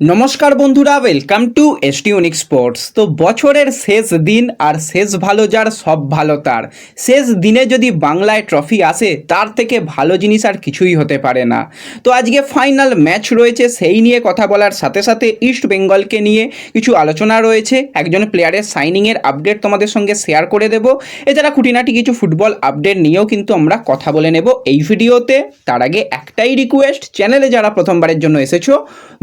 নমস্কার বন্ধুরা welcome to ST unique sports তো বছরের শেষ দিন আর শেষ ভালো যার, সব ভালো তার। শেষ দিনে যদি বাংলায় ট্রফি আসে, তার থেকে ভালো জিনিস আর কিছুই হতে পারে না। তো আজকে ফাইনাল ম্যাচ রয়েছে, সেই নিয়ে কথা বলার সাথে সাথে ইস্ট বেঙ্গলকে নিয়ে কিছু আলোচনা রয়েছে। একজন প্লেয়ারের সাইনিংয়ের আপডেট তোমাদের সঙ্গে শেয়ার করে দেব। এছাড়া খুঁটিনাটি কিছু ফুটবল আপডেট নিয়েও কিন্তু আমরা কথা বলে নেব এই ভিডিওতে তার আগে একটাই রিকোয়েস্ট চ্যানেলে যারা প্রথমবারের জন্য এসেছ,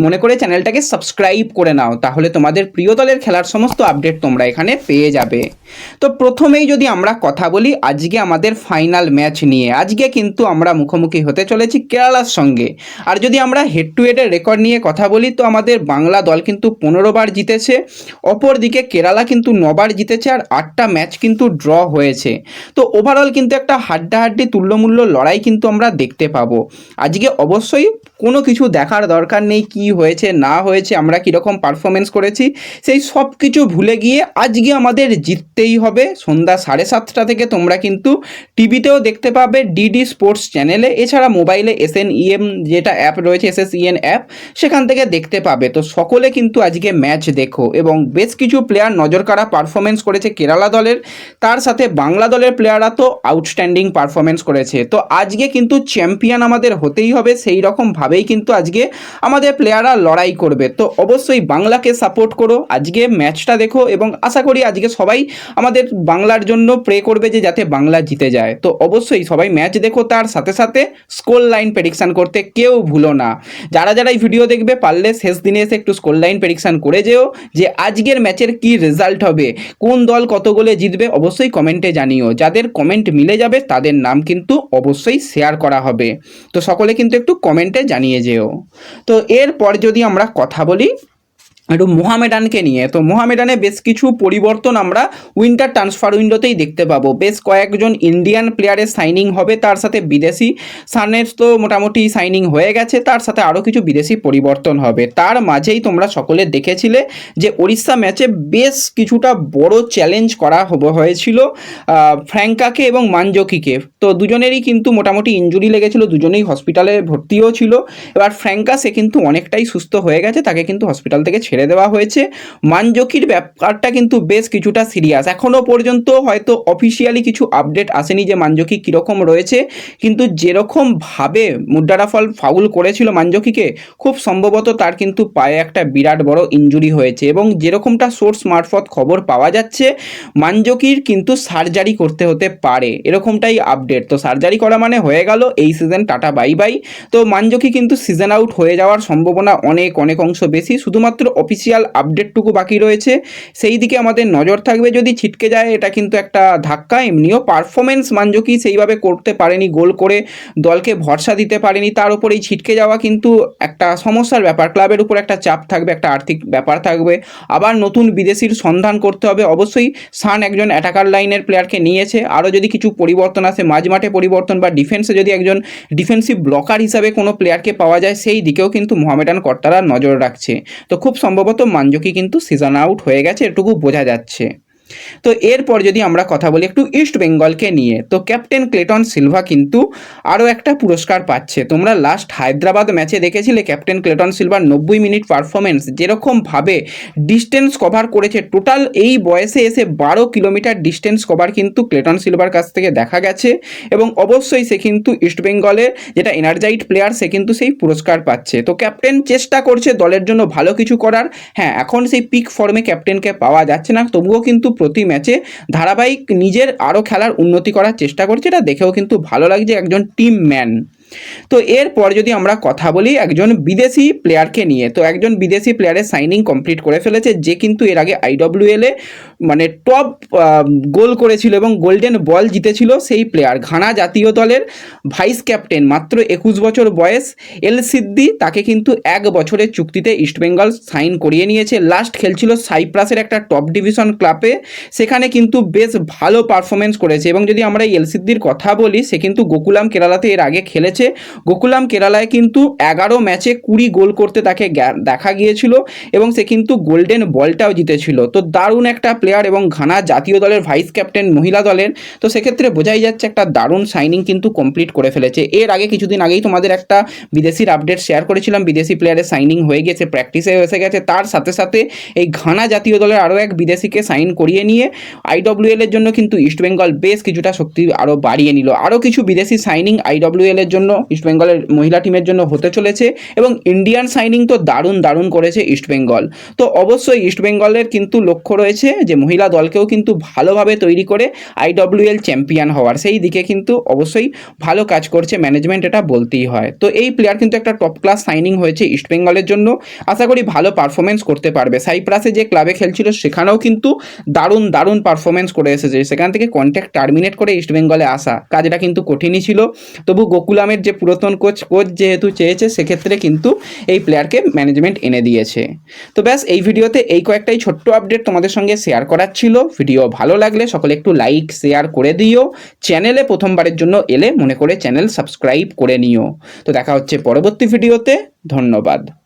মনে করে চ্যানেলটাকে সাবস্ক্রাইব করে নাও, তাহলে তোমাদের প্রিয় দলের খেলার সমস্ত আপডেট তোমরা এখানে পেয়ে যাবে। তো প্রথমেই যদি আমরা কথা বলি, আজকে আমাদের ফাইনাল ম্যাচ নিয়ে। আজকে কিন্তু আমরা মুখোমুখি হতে চলেছি কেরালার সঙ্গে। আর যদি আমরা হেড টু হেডের রেকর্ড নিয়ে কথা বলি, তো আমাদের বাংলা দল কিন্তু পনেরো বার জিতেছে, অপরদিকে কেরালা কিন্তু নবার জিতেছে, আর আটটা ম্যাচ কিন্তু ড্র হয়েছে। তো ওভারঅল কিন্তু একটা হাড্ডাহাড্ডি তুল্যমূল্য লড়াই কিন্তু আমরা দেখতে পাবো। আজকে অবশ্যই কোনো কিছু দেখার দরকার নেই, কি হয়েছে, না হয়েছে, আমরা কীরকম পারফরমেন্স করেছি, সেই সব কিছু ভুলে গিয়ে আজকে আমাদের জিততেই হবে। সন্ধ্যা সাড়ে সাতটা থেকে তোমরা কিন্তু টিভিতেও দেখতে পাবে ডিডি স্পোর্টস চ্যানেলে। এছাড়া মোবাইলে এস এন ইএম যেটা অ্যাপ রয়েছে S S E N app, সেখান থেকে দেখতে পাবে। তো সকলে কিন্তু আজকে ম্যাচ দেখো এবং বেশ কিছু প্লেয়ার নজরকাড়া পারফরমেন্স করেছে কেরালা দলের। তার সাথে বাংলা দলের প্লেয়াররা তো আউটস্ট্যান্ডিং পারফরমেন্স করেছে। তো আজকে কিন্তু চ্যাম্পিয়ন আমাদের হতেই হবে। সেই রকমভাবেই কিন্তু আজকে আমাদের প্লেয়াররা লড়াই করবে। তো অবশ্যই বাংলাকে সাপোর্ট করো। আজকে ম্যাচটা দেখো এবং আশা করি আজকে সবাই আমাদের বাংলার জন্য প্রে করবে যে যাতে বাংলা জিতে যায়। তো অবশ্যই সবাই ম্যাচ দেখো তার সাথে সাথে স্কোর লাইন প্রেডিকশান করতে কেউ ভুলো না। যারা যারা এই ভিডিও দেখবে, পারলে শেষ দিনে এসে একটু স্কোর লাইন প্রেডিকশান করে যেও যে আজকের ম্যাচের কি রেজাল্ট হবে, কোন দল কত গোলে জিতবে অবশ্যই কমেন্টে জানিও। যাদের কমেন্ট মিলে যাবে, তাদের নাম কিন্তু অবশ্যই শেয়ার করা হবে। তো সকলে কিন্তু একটু কমেন্টে জানিয়ে যেও। তো এরপর যদি আমরা কথা বলি একটু মোহামেডানকে নিয়ে। তো মোহামেডানে বেশ কিছু পরিবর্তন আমরা উইন্টার ট্রান্সফার উইন্ডোতেই দেখতে পাবো। বেশ কয়েকজন ইন্ডিয়ান প্লেয়ারের সাইনিং হবে, তার সাথে বিদেশি সানের তো মোটামুটি সাইনিং হয়ে গেছে, তার সাথে আরও কিছু বিদেশি পরিবর্তন হবে। তার মাঝেই তোমরা সকলে দেখেছিলে যে ওড়িশা ম্যাচে বেশ কিছুটা বড় চ্যালেঞ্জ করা হয়েছিল ফ্র্যাঙ্কাকে এবং মানজকিকে তো দুজনেরই কিন্তু মোটামুটি ইঞ্জুরি লেগেছিল, দুজনেই হসপিটালে ভর্তিও ছিল। এবার ফ্র্যাঙ্কা সে কিন্তু অনেকটাই সুস্থ হয়ে গেছে, তাকে কিন্তু হসপিটাল থেকে ছেড়ে দেওয়া হয়েছে। মানজকির ব্যাপারটা কিন্তু বেশ কিছুটা সিরিয়াস এখনও পর্যন্ত হয়তো অফিসিয়ালি কিছু আপডেট আসেনি যে মানজকি কীরকম রয়েছে। কিন্তু যেরকমভাবে মুদ্রারাফল ফাউল করেছিল মানজকিকে, খুব সম্ভবত তার কিন্তু পায়ে একটা বিরাট বড় ইঞ্জুরি হয়েছে এবং যেরকমটা সোর্স মারফত খবর পাওয়া যাচ্ছে, মানজকির কিন্তু সার্জারি করতে হতে পারে। এরকমটাই আপডেট তো সার্জারি করা মানে হয়ে গেল, এই সিজন টাটা বাই বাই তো মানজকি কিন্তু সিজন আউট হয়ে যাওয়ার সম্ভাবনা অনেক অনেক অংশ বেশি। শুধুমাত্র অফিসিয়াল আপডেটটুকু বাকি রয়েছে। সেই দিকে আমাদের নজর থাকবে, যদি ছিটকে যায়, এটা কিন্তু একটা ধাক্কা। এমনিও পারফরমেন্স মানজকি সেইভাবে করতে পারেনি, গোল করে দলকে ভরসা দিতে পারেনি। তার উপর এই ছিটকে যাওয়া কিন্তু একটা সমস্যার ব্যাপার। ক্লাবের উপর একটা চাপ থাকবে, একটা আর্থিক ব্যাপার থাকবে। আবার নতুন বিদেশির সন্ধান করতে হবে। অবশ্যই সান একজন অ্যাটাকার লাইনের প্লেয়ারকে নিয়েছে। আরও যদি কিছু পরিবর্তন আসে মাঝমাঠে পরিবর্তন বা ডিফেন্সে যদি একজন ডিফেন্সিভ ব্লকার হিসাবে কোনো প্লেয়ারকে পাওয়া যায়, সেই দিকেও কিন্তু মোহামেডান কর্তারা নজর রাখছে। তো খুব সম্ভবত মাঞ্জুকি কিন্তু সিজন আউট হয়ে গেছে এটুকু বোঝা যাচ্ছে। তো এরপর যদি আমরা কথা বলি একটু ইস্ট বেঙ্গলকে নিয়ে, তো ক্যাপ্টেন ক্লেটন সিলভা কিন্তু আরও একটা পুরস্কার পাচ্ছে। তোমরা লাস্ট হায়দ্রাবাদ ম্যাচে দেখেছিলে ক্যাপ্টেন ক্লেটন সিলভার নব্বই মিনিট পারফরমেন্স যেরকমভাবে ডিস্টেন্স কভার করেছে। টোটাল এই বয়সে এসে বারো কিলোমিটার ডিস্টেন্স কভার কিন্তু ক্লেটন সিলভার কাছ থেকে দেখা গেছে এবং অবশ্যই সে কিন্তু ইস্ট বেঙ্গলের যেটা এনার্জাইট প্লেয়ার সে কিন্তু সেই পুরস্কার পাচ্ছে। তো ক্যাপ্টেন চেষ্টা করছে দলের জন্য ভালো কিছু করার। হ্যাঁ এখন সেই পিক ফর্মে ক্যাপ্টেনকে পাওয়া যাচ্ছে না, তবুও কিন্তু প্রতি ম্যাচে ধারাবাহিক নিজের আরও খেলার উন্নতি করার চেষ্টা করছে, এটা দেখেও কিন্তু ভালো লাগছে একজন টিম ম্যান। তো এরপর যদি আমরা কথা বলি একজন বিদেশি প্লেয়ারকে নিয়ে, তো একজন বিদেশি প্লেয়ারের সাইনিং কমপ্লিট করে ফেলেছে, যে কিন্তু এর আগে আইডব্লিউএলে মানে টপ গোল করেছিল এবং গোল্ডেন বল জিতেছিল সেই প্লেয়ার। ঘানা জাতীয় দলের ভাইস ক্যাপ্টেন, মাত্র একুশ বছর বয়স, এল সিদ্দি তাকে কিন্তু এক বছরের চুক্তিতে ইস্টবেঙ্গল সাইন করিয়ে নিয়েছে। লাস্ট খেলছিল সাইপ্রাসের একটা টপ ডিভিশন ক্লাবে, সেখানে কিন্তু বেশ ভালো পারফরমেন্স করেছে। এবং যদি আমরা এল সিদ্দির কথা বলি, সে কিন্তু গোকুলাম কেরালাতে এর আগে খেলেছে। গেছে গোকুলাম কেরালায় কিন্তু এগারো ম্যাচে কুড়ি গোল করতে তাকে দেখা গিয়েছিল এবং সে কিন্তু গোল্ডেন বলটাও জিতেছিল। তো দারুণ একটা প্লেয়ার এবং ঘানা জাতীয় দলের ভাইস ক্যাপ্টেন মহিলা দলের। তো সেক্ষেত্রে বোঝাই যাচ্ছে একটা দারুণ সাইনিং কিন্তু কমপ্লিট করে ফেলেছে। এর আগে কিছুদিন আগেই তোমাদের একটা বিদেশির আপডেট শেয়ার করেছিলাম। বিদেশি প্লেয়ারের সাইনিং হয়ে গেছে প্র্যাকটিসে এসে গেছে। তার সাথে সাথে এই ঘানা জাতীয় দলের আরও এক বিদেশিকে সাইন করিয়ে নিয়ে আইডব্লিউএল এর জন্য কিন্তু ইস্টবেঙ্গল বেশ কিছুটা শক্তি আরও বাড়িয়ে নিল। আরও কিছু বিদেশি সাইনিং আইডব্লিউএল এর জন্য ইস্টবেঙ্গলের মহিলা টিমের জন্য হতে চলেছে এবং ইন্ডিয়ান সাইনিং তো দারুণ দারুণ করেছে ইস্টবেঙ্গল তো অবশ্যই ইস্টবেঙ্গলের কিন্তু লক্ষ্য রয়েছে যে মহিলা দলকেও কিন্তু ভালোভাবে তৈরি করে আইডব্লিউএল চ্যাম্পিয়ন হওয়ার। সেই দিকে কিন্তু অবশ্যই ভালো কাজ করছে ম্যানেজমেন্ট এটা বলতেই হয়। তো এই প্লেয়ার কিন্তু একটা টপ ক্লাস সাইনিং হয়েছে ইস্টবেঙ্গলের জন্য। আশা করি ভালো পারফরমেন্স করতে পারবে। সাইপ্রাসে যে ক্লাবে খেলছিল, সেখানেও কিন্তু দারুণ দারুণ পারফরমেন্স করে এসেছে। সেখান থেকে কন্ট্যাক্ট টার্মিনেট করে ইস্টবেঙ্গলে আসা। কাজটা কিন্তু কঠিনই ছিল। তবু গোকুলামের যে পুরাতন কোচ কোচ যেহেতু চেয়েছে, সেক্ষেত্রে কিন্তু এই প্লেয়ারকে ম্যানেজমেন্ট এনে দিয়েছে। তো ব্যাস, এই ভিডিওতে এই কয়েকটাই ছোট্ট আপডেট তোমাদের সঙ্গে শেয়ার করার ছিল। ভিডিও ভালো লাগলে সকলে একটু লাইক শেয়ার করে দিও। চ্যানেলে প্রথমবারের জন্য এলে মনে করে চ্যানেল সাবস্ক্রাইব করে নিও। তো দেখা হচ্ছে পরবর্তী ভিডিওতে। ধন্যবাদ।